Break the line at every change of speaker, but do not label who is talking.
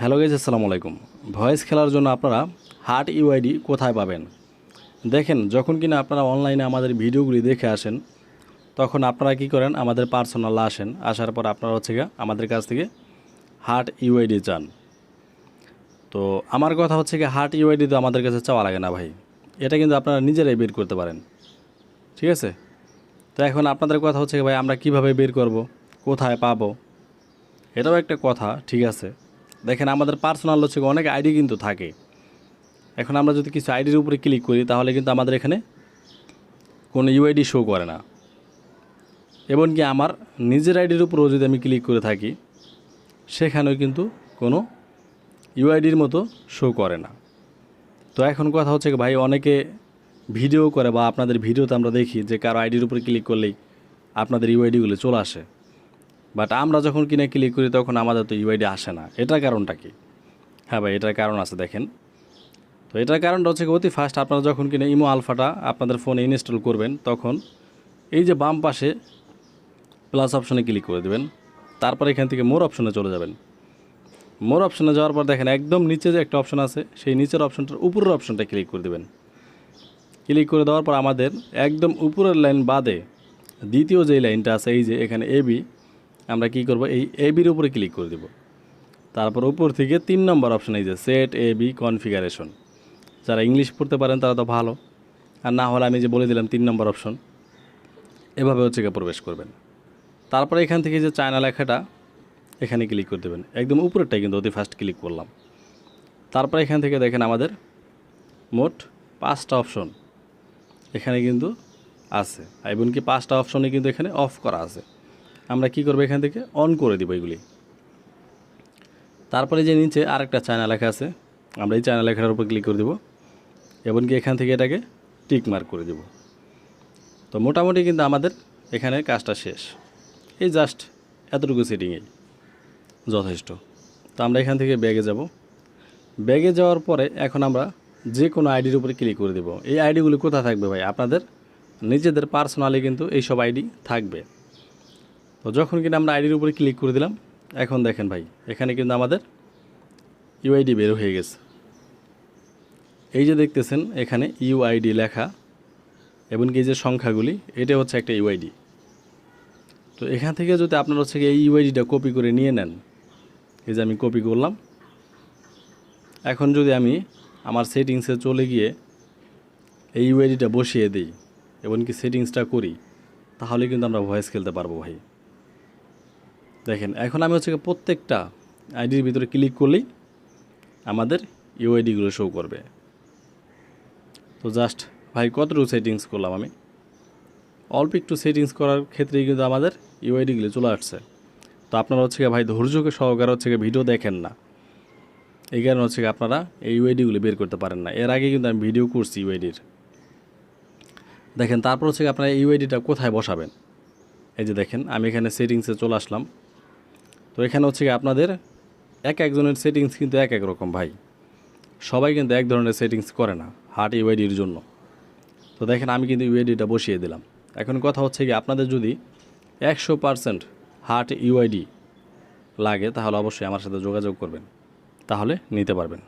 Hello guys আসসালামু আলাইকুম। Voice খেলার জন্য আপনারা হার্ট ইউআইডি কোথায় পাবেন? দেখেন, যখন কিনা আপনারা অনলাইনে আমাদের ভিডিওগুলি দেখে আসেন, তখন আপনারা কি করেন? আমাদের পার্সোনাল আসেন, আসার পর আপনারা হচ্ছে গিয়ে আমাদের কাছ থেকে হার্ট ইউআইডি চান। তো আমার কথা হচ্ছে কি হার্ট ইউআইডি তো আমাদের কাছে চাওয়া লাগে না ভাই। এটা কিন্তু আপনারা নিজেরাই বের করতে পারেন। ঠিক আছে? তো এখন আপনাদের কথা হচ্ছে ভাই, আমরা কীভাবে বের করব? কোথায় পাবো? এটাও একটা কথা, ঠিক আছে? দেখেন আমাদের পার্সোনাল হচ্ছে অনেক আইডি কিন্তু থাকে। এখন আমরা যদি কিছু আইডির উপরে ক্লিক করি, তাহলে কিন্তু আমাদের এখানে কোনো ইউআইডি শো করে না। এমনকি আমার নিজের আইডির উপরেও যদি আমি ক্লিক করে থাকি, সেখানেও কিন্তু কোনো ইউআইডির মতো শো করে না। তো এখন কথা হচ্ছে কি ভাই, অনেকে ভিডিও করে বা আপনাদের ভিডিওতে আমরা দেখি যে কারও আইডির উপরে ক্লিক করলেই আপনাদের ইউআইডিগুলো চলে আসে। বাট আমরা যখন কিনে ক্লিক করি, তখন আমাদের তো ইউআইডি আসে না। এটার কারণটা কি? হ্যাঁ ভাই, এটার কারণ আছে, দেখেন। তো এটার কারণটা হচ্ছে অতি ফার্স্ট আপনারা যখন কিনে ইমো আলফাটা আপনাদের ফোনে ইনস্টল করবেন, তখন এই যে বাম পাশে প্লাস অপশনে ক্লিক করে দেবেন। তারপর এখান থেকে মোর অপশনে চলে যাবেন। মোর অপশনে যাওয়ার পর দেখেন, একদম নিচে যে একটা অপশন আছে, সেই নিচের অপশনটার উপরের অপশনটা ক্লিক করে দেবেন। ক্লিক করে দেওয়ার পর আমাদের একদম উপরের লাইন বাদে দ্বিতীয় যে লাইনটা আছে, এই যে এখানে এবি আমরা কি করব? এই এবির উপরে ক্লিক করে দেব। তারপর উপর থেকে তিন নম্বর অপশন এই যে সেট এ বি কনফিগারেশন যারা ইংলিশ পড়তে পারেন তারা তো ভালো। আর না হলে আমি যে বলে দিলাম তিন নম্বর অপশন এভাবে হচ্ছে প্রবেশ করবেন। তারপরে এখান থেকে যে চায়না লেখাটা, এখানে ক্লিক করে দেবেন। একদম উপরেরটাই কিন্তু অতি ফার্স্ট ক্লিক করলাম। তারপরে এখান থেকে দেখেন আমাদের মোট পাঁচটা অপশন এখানে কিন্তু আছে। এমনকি পাঁচটা অপশনে কিন্তু এখানে অফ করা আছে। আমরা কি করব এখান থেকে? অন করে দিব এগুলি। তারপরে যে নিচে আরেকটা চায়না লেখা আছে, আমরা এই চায়না লেখাটার উপর ক্লিক করে দেব। এমনকি এখান থেকে এটাকে টিক মার্ক করে দেব। তো মোটামুটি কিন্তু আমাদের এখানে কাজটা শেষ। এই জাস্ট এতটুকু সেটিংয়েই যথেষ্ট। তো আমরা এখান থেকে ব্যাগে যাব। ব্যাগে যাওয়ার পরে এখন আমরা যে কোনো আইডির উপরে ক্লিক করে দেব। এই আইডিগুলি কোথায় থাকবে ভাই? আপনাদের নিজেদের পার্সোনালি কিন্তু এই সব আইডি থাকবে। তো যখন কিনা আমরা আইডির উপরে ক্লিক করে দিলাম, এখন দেখেন ভাই, এখানে কিন্তু আমাদের ইউআইডি বের হয়ে গেছে। এই যে দেখতেছেন, এখানে ইউআইডি লেখা এমনকি এই যে সংখ্যাগুলি, এটা হচ্ছে একটা ইউআইডি তো এখান থেকে যদি আপনার হচ্ছে এই ইউআইডিটা কপি করে নিয়ে নেন, এই যে আমি কপি করলাম, এখন যদি আমি আমার সেটিংসে চলে গিয়ে এই ইউআইডিটা বসিয়ে দিই এমনকি সেটিংসটা করি, তাহলে কিন্তু আমরা ভয়েস খেলতে পারব ভাই। দেখেন, এখন আমি হচ্ছে প্রত্যেকটা আইডির ভিতরে ক্লিক করলেই আমাদের ইউআইডিগুলো শো করবে। তো জাস্ট ভাই, কতটুকু সেটিংস করলাম আমি? অল্প একটু সেটিংস করার ক্ষেত্রেই কিন্তু আমাদের ইউআইডিগুলো চলে আসছে। তো আপনারা হচ্ছে ভাই ধৈর্যকে সহকারে হচ্ছে ভিডিও দেখেন না। এই কারণে হচ্ছে আপনারা এই ইউআইডিগুলো বের করতে পারেন না। এর আগে কিন্তু আমি ভিডিও করছি ইউআইডির দেখেন, তারপর হচ্ছে আপনারা ইউআইডিটা কোথায় বসাবেন? এই যে দেখেন, আমি এখানে সেটিংসে চলে আসলাম। তো এখানে হচ্ছে আপনাদের এক একজনের সেটিংস কিন্তু এক এক রকম ভাই। সবাই কিন্তু এক ধরনের সেটিংস করে না হার্ট ইউআইডির জন্য। তো দেখেন, আমি কিন্তু ইউআইডিটা বসিয়ে দিলাম। এখন কথা হচ্ছে কি, আপনাদের যদি একশো পারসেন্ট হার্ট ইউআইডি লাগে, তাহলে অবশ্যই আমার সাথে যোগাযোগ করবেন। তাহলে নিতে পারবেন।